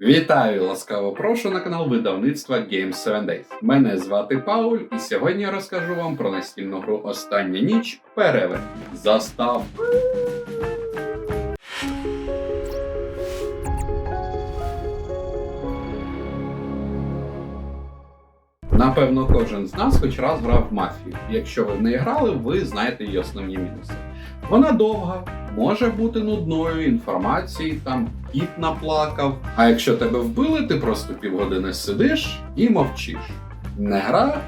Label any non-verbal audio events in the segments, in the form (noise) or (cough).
Вітаю! Ласкаво прошу на канал видавництва Games 7 Days. Мене звати Пауль, і сьогодні я розкажу вам про настільну гру Остання ніч Перевер. Застав. Напевно, кожен з нас хоч раз грав в мафію. Якщо ви в неї грали, ви знаєте її основні мінуси. Вона довга, може бути нудною, інформації там кіт наплакав. А якщо тебе вбили, ти просто півгодини сидиш і мовчиш. Не гра,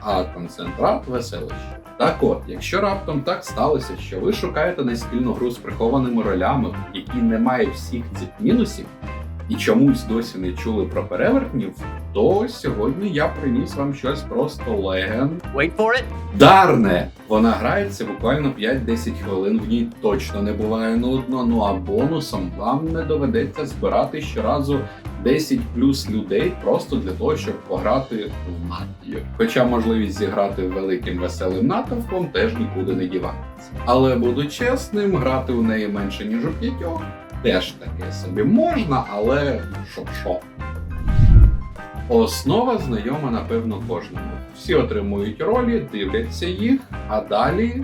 а концентрат веселище. Так от, якщо раптом так сталося, що ви шукаєте настільну гру з прихованими ролями, в якій немає всіх цих мінусів, і чомусь досі не чули про перевертнів, то сьогодні я приніс вам щось просто леген. Wait for it. Дарне! Вона грається буквально 5-10 хвилин, в ній точно не буває нудно. Ну а бонусом вам не доведеться збирати щоразу 10 плюс людей просто для того, щоб пограти в мафію. Хоча можливість зіграти великим веселим натовпом теж нікуди не дівається. Але буду чесним, грати у неї менше ніж у п'ятьох. Теж таке собі можна, але щоб що. Основа знайома, напевно, кожному. Всі отримують ролі, дивляться їх, а далі.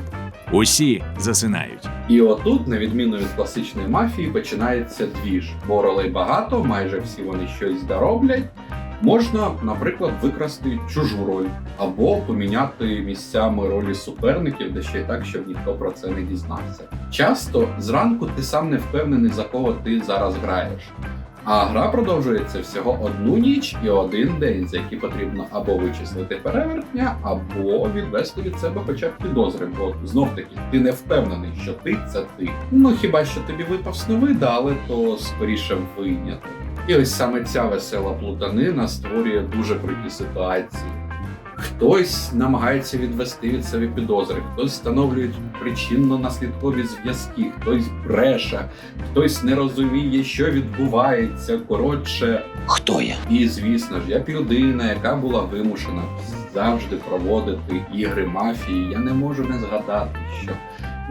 Усі засинають. І отут, на відміну від класичної мафії, починається двіж, бо ролей багато, майже всі вони щось дороблять. Можна, наприклад, викрасти чужу роль або поміняти місцями ролі суперників, де ще й так, щоб ніхто про це не дізнався. Часто зранку ти сам не впевнений, за кого ти зараз граєш. А гра продовжується всього одну ніч і один день, за які потрібно або вичислити перевертня, або відвести від себе хоча б підозри, бо знов таки ти не впевнений, що ти це ти. Ну хіба що тобі випав сновида, але то скоріше виняток. І ось саме ця весела плутанина створює дуже круті ситуації. Хтось намагається відвести від себе підозри, хтось встановлює причинно-наслідкові зв'язки, хтось бреше, хтось не розуміє, що відбувається. Коротше, Хто я? і звісно ж, як людина, яка була вимушена завжди проводити ігри мафії, я не можу не згадати, що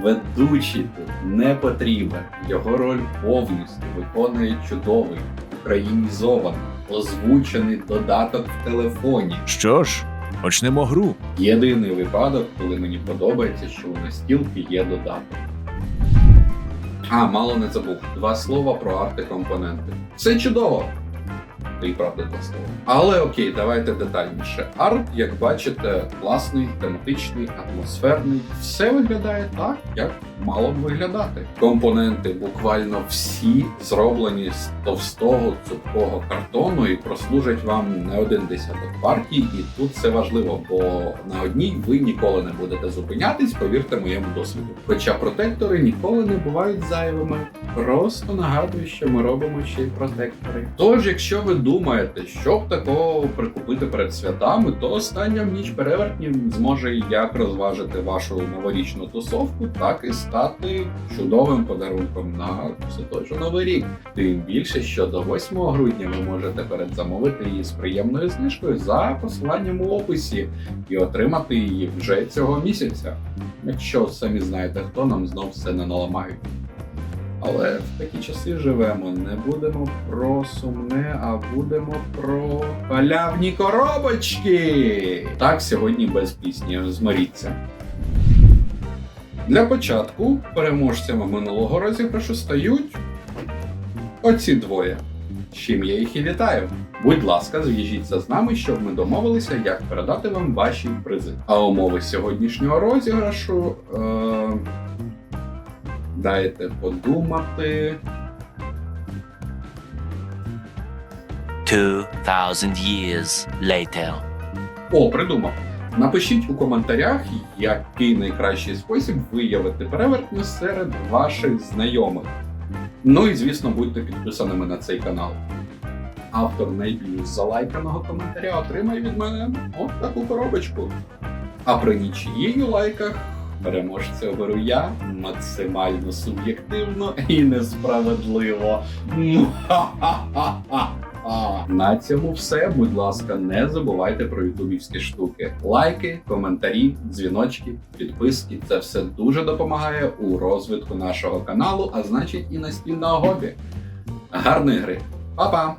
ведучий тут не потрібен. Його роль повністю виконує чудовий, українізований, озвучений додаток в телефоні. Що ж, почнемо гру. Єдиний випадок, коли мені подобається, що у настілки є додаток. А, мало не забув. Два слова про арти компоненти. Все чудово! Та й правда два слова. Але окей, давайте детальніше. Арт, як бачите, класний, тематичний, атмосферний. Все виглядає так, як мало б виглядати. Компоненти буквально всі зроблені з товстого цупкого картону і прослужать вам не один десяток партій. І тут це важливо, бо на одній ви ніколи не будете зупинятись, повірте моєму досвіду. Хоча протектори ніколи не бувають зайвими. Просто нагадую, що ми робимо ще й протектори. Тож, якщо ви думаєте, що б такого прикупити перед святами, то остання в ніч перевертнів зможе як розважити вашу новорічну тусовку, так і стати чудовим подарунком на все новий рік. Тим більше, що до 8 грудня ви можете передзамовити її з приємною знижкою за посиланням у описі і отримати її вже цього місяця. Якщо самі знаєте, хто нам знов все не наламають. Але в такі часи живемо. Не будемо про сумне, а будемо про халявні коробочки. Так, сьогодні без пісні. Змиріться. Для початку переможцями минулого розіграшу стають оці двоє. З чим я їх і вітаю. Будь ласка, зв'яжіться з нами, щоб ми домовилися, як передати вам ваші призи. А умови сьогоднішнього розіграшу. Е- Дайте подумати. 2000 years later. О, придумав. Напишіть у коментарях, який найкращий спосіб виявити перевертня серед ваших знайомих. Ну і звісно, будьте підписаними на цей канал. Автор найбільш залайканого коментаря отримає від мене от таку коробочку. А при нічиїї лайках переможця оберу я максимально суб'єктивно і несправедливо. (laughs) На цьому все. Будь ласка, не забувайте про ютубівські штуки. Лайки, коментарі, дзвіночки, підписки це все дуже допомагає у розвитку нашого каналу, а значить і настільного хобі. Гарної гри! Па-па!